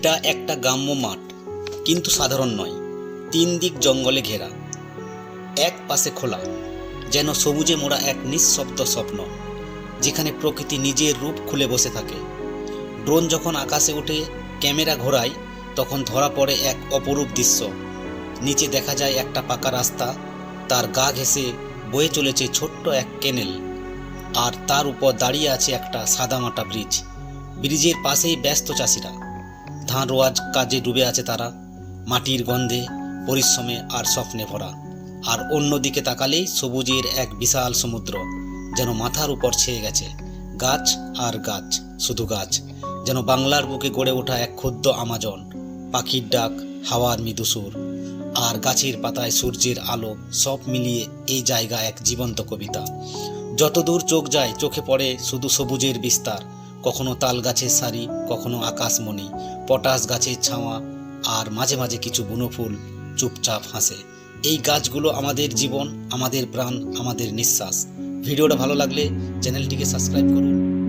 এটা একটা গ্রাম্য মাঠ, কিন্তু সাধারণ নয়। তিন দিক জঙ্গলে ঘেরা। এক পাশে খোলা, যেন সবুজে মোড়া এক নিঃশব্দ স্বপ্ন, যেখানে প্রকৃতি নিজের রূপ খুলে বসে থাকে। ড্রোন যখন আকাশে উঠে ক্যামেরা ঘোরায়, তখন ধরা পড়ে এক অপরূপ দৃশ্য। নিচে দেখা যায় একটা পাকা রাস্তা, তার গা ঘেঁষে বয়ে চলেছে ছোট্ট এক কেনেল, আর তার উপর দাঁড়িয়ে আছে একটা সাদামাটা ব্রিজ। ব্রিজের পাশেই ব্যস্ত চাষিরা। ধান রোয়াজ কাজে ডুবে আছে তারা। মাটির গন্ধে, পরিশ্রমে আর স্বপ্নে ভরা। আর অন্যদিকে তাকালেই সবুজের এক বিশাল সমুদ্র যেন মাথার উপর ছেয়ে গেছে। গাছ আর গাছ, শুধু গাছ, যেন বাংলার বুকে গড়ে ওঠা এক ক্ষুদ্র আমাজন, পাখির ডাক, হাওয়ার মৃদুসুর আর গাছের পাতায় সূর্যের আলো সব মিলিয়ে এই জায়গা এক জীবন্ত কবিতা। যতদূর চোখ যায়, চোখে পড়ে শুধু সবুজের বিস্তার কখনো তাল গাছের সারি, কখনো আকাশমণি, পটাশ গাছের ছাওয়া, আর মাঝে মাঝে কিছু বুনোফুল চুপচাপ হাসে। এই গাছগুলো আমাদের জীবন, আমাদের প্রাণ, আমাদের নিঃশ্বাস। ভিডিওটা ভালো লাগলে চ্যানেলটিকে সাবস্ক্রাইব করুন।